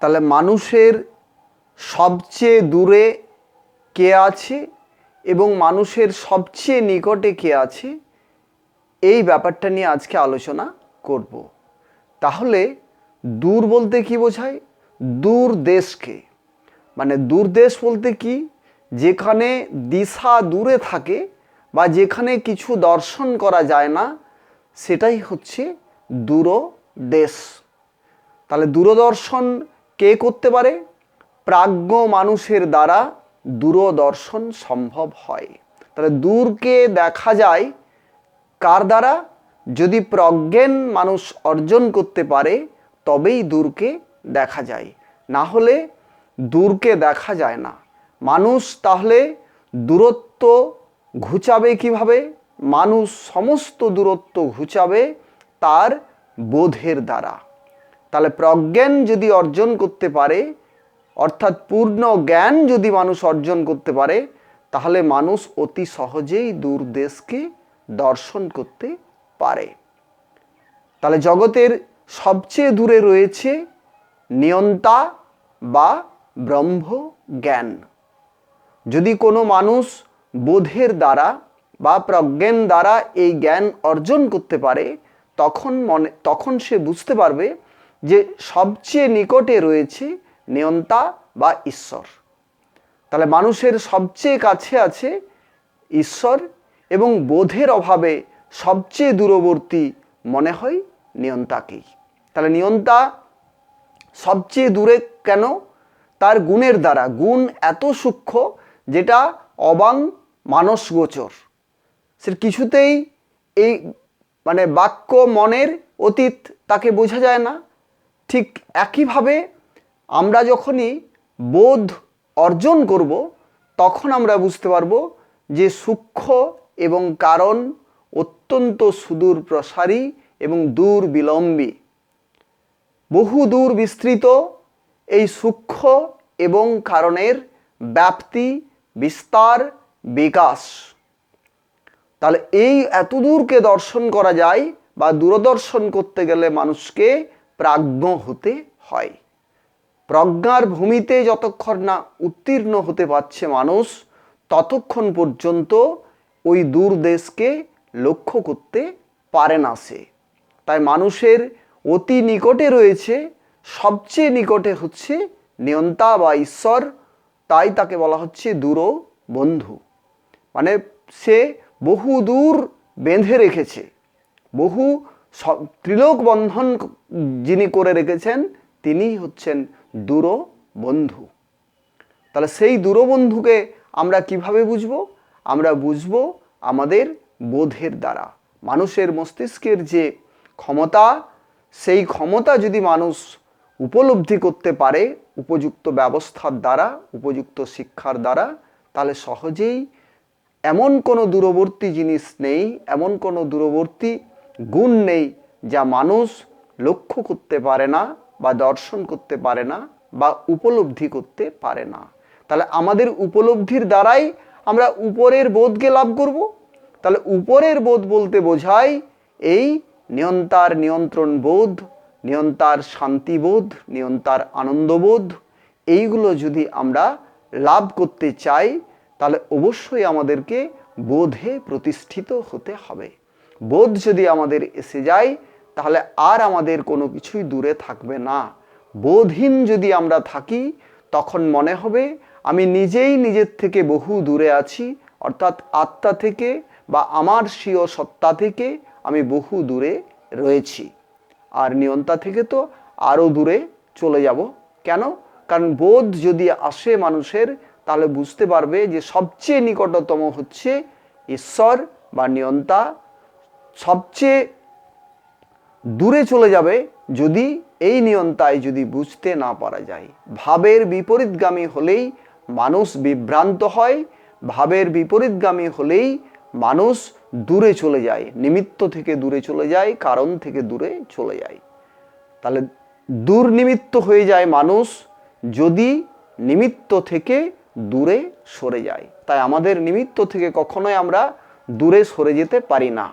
তাহলে মানুষের সবচেয়ে দূরে কে আছে এবং মানুষের সবচেয়ে নিকটে কে আছে? এই ব্যাপারটা নিয়ে আজকে আলোচনা করব। তাহলে দূর বলতে কি বোঝায়? দূর দেশকে। মানে দূর দেশ বলতে কি? যেখানে দিশা দূরে থাকে বা যেখানে কিছু দর্শন করা যায় না, সেটাই হচ্ছে দূর দেশ তাহলে দূরদর্শন কে করতে পারে? প্রাজ্ঞ মানুষের দ্বারা দূরদর্শন সম্ভব হয়। তাহলে দূরকে দেখা যায় কার দ্বারা? যদি প্রজ্ঞান মানুষ অর্জন করতে পারে, তবেই দূরকে দেখা যায়। না হলে দূরকে দেখা যায় না। মানুষ তাহলে দূরত্ব ঘুচাবে কীভাবে? মানুষ সমস্ত দূরত্ব ঘুচাবে তার বোধের দ্বারা। তাহলে প্রজ্ঞান যদি অর্জন করতে পারে, অর্থাৎ পূর্ণ জ্ঞান যদি মানুষ অর্জন করতে পারে, তাহলে মানুষ অতি সহজেই দূর দেশকে দর্শন করতে পারে। তাহলে জগতের সবচেয়ে দূরে রয়েছে নিয়ন্তা বা ব্রহ্ম জ্ঞান যদি কোনো মানুষ বোধের দ্বারা বা প্রজ্ঞান দ্বারা এই জ্ঞান অর্জন করতে পারে, তখন মনে, তখন সে বুঝতে পারবে যে সবচেয়ে নিকটে রয়েছে নিয়ন্তা বা ঈশ্বর। তাহলে মানুষের সবচেয়ে কাছে আছে ঈশ্বর এবং বোধের অভাবে সবচেয়ে দূরবর্তী মনে হয় নিয়ন্তাকেই। তাহলে নিয়ন্তা সবচেয়ে দূরে কেন? তার গুণের দ্বারা। গুণ এত সূক্ষ্ম যেটা অবাং মানসগোচর সে কিছুতেই এই মানে বাক্য মনের অতীত তাকে বোঝা যায় না। ঠিক একইভাবে আমরা যখনই বোধ অর্জন করব, তখন আমরা বুঝতে পারব যে সূক্ষ্ম এবং কারণ অত্যন্ত সুদূর প্রসারী এবং দূর বিলম্বী। বহু দূর বিস্তৃত এই সূক্ষ্ম এবং কারণের ব্যাপ্তি, বিস্তার, বিকাশ। তাহলে এই এতদূরকে দর্শন করা যায় বা দূরদর্শন করতে গেলে মানুষকে প্রাজ্ঞ হতে হয়। প্রজ্ঞার ভূমিতে যতক্ষণ না উত্তীর্ণ হতে পারছে মানুষ, ততক্ষণ পর্যন্ত ওই দূর দেশকে লক্ষ্য করতে পারে না সে। তাই মানুষের অতি নিকটে রয়েছে, সবচেয়ে নিকটে হচ্ছে নিয়ন্তা বা ঈশ্বর, তাই তাকে বলা হচ্ছে দূর বন্ধু। মানে সে বহু দূর বেঁধে রেখেছে, বহু ত্রিলোক বন্ধন যিনি করে রেখেছেন, তিনি হচ্ছেন দূর বন্ধু তাহলে সেই দূরবন্ধুকে আমরা কীভাবে বুঝব? আমরা বুঝব আমাদের বোধের দ্বারা। মানুষের মস্তিষ্কের যে ক্ষমতা, সেই ক্ষমতা যদি মানুষ উপলব্ধি করতে পারে উপযুক্ত ব্যবস্থার দ্বারা, উপযুক্ত শিক্ষার দ্বারা, তাহলে সহজেই এমন কোনো দূরবর্তী জিনিস নেই, এমন কোনো দূরবর্তী গুণ নেই যা মানুষ লক্ষ্য করতে পারে না বা দর্শন করতে পারে না বা উপলব্ধি করতে পারে না। তাহলে আমাদের উপলব্ধির দ্বারাই আমরা উপরের বোধকে লাভ করব। তাহলে উপরের বোধ বলতে বোঝায় এই নিয়ন্তার নিয়ন্ত্রণ বোধ, নিয়ন্তার শান্তিবোধ নিয়ন্তার আনন্দবোধ এইগুলো যদি আমরা লাভ করতে চাই, তাহলে অবশ্যই আমাদেরকে বোধে প্রতিষ্ঠিত হতে হবে। বোধ যদি আমাদের এসে যায়, তাহলে আর আমাদের কোনো কিছুই দূরে থাকবে না। বোধহীন যদি আমরা থাকি, তখন মনে হবে আমি নিজেই নিজের থেকে বহু দূরে আছি, অর্থাৎ আত্মা থেকে বা আমার স্বীয় সত্তা থেকে আমি বহু দূরে রয়েছি। আর নিয়ন্তা থেকে তো আরও দূরে চলে যাব। কেন? কারণ বোধ যদি আসে মানুষের, তাহলে বুঝতে পারবে যে সবচেয়ে নিকটতম হচ্ছে ঈশ্বর বা নিয়ন্তা সবচেয়ে দূরে চলে যাবে যদি এই নিয়ন্তায় যদি বুঝতে না পারা যায়। ভাবের বিপরীতগামী হলেই মানুষ বিভ্রান্ত হয়, ভাবের বিপরীতগামী হলেই মানুষ দূরে চলে যায়, নিমিত্ত থেকে দূরে চলে যায়, কারণ থেকে দূরে চলে যায়। তাহলে দুর্নিমিত্ত হয়ে যায় মানুষ যদি নিমিত্ত থেকে দূরে সরে যায়। তাই আমাদের নিমিত্ত থেকে কখনোই আমরা দূরে সরে যেতে পারি না।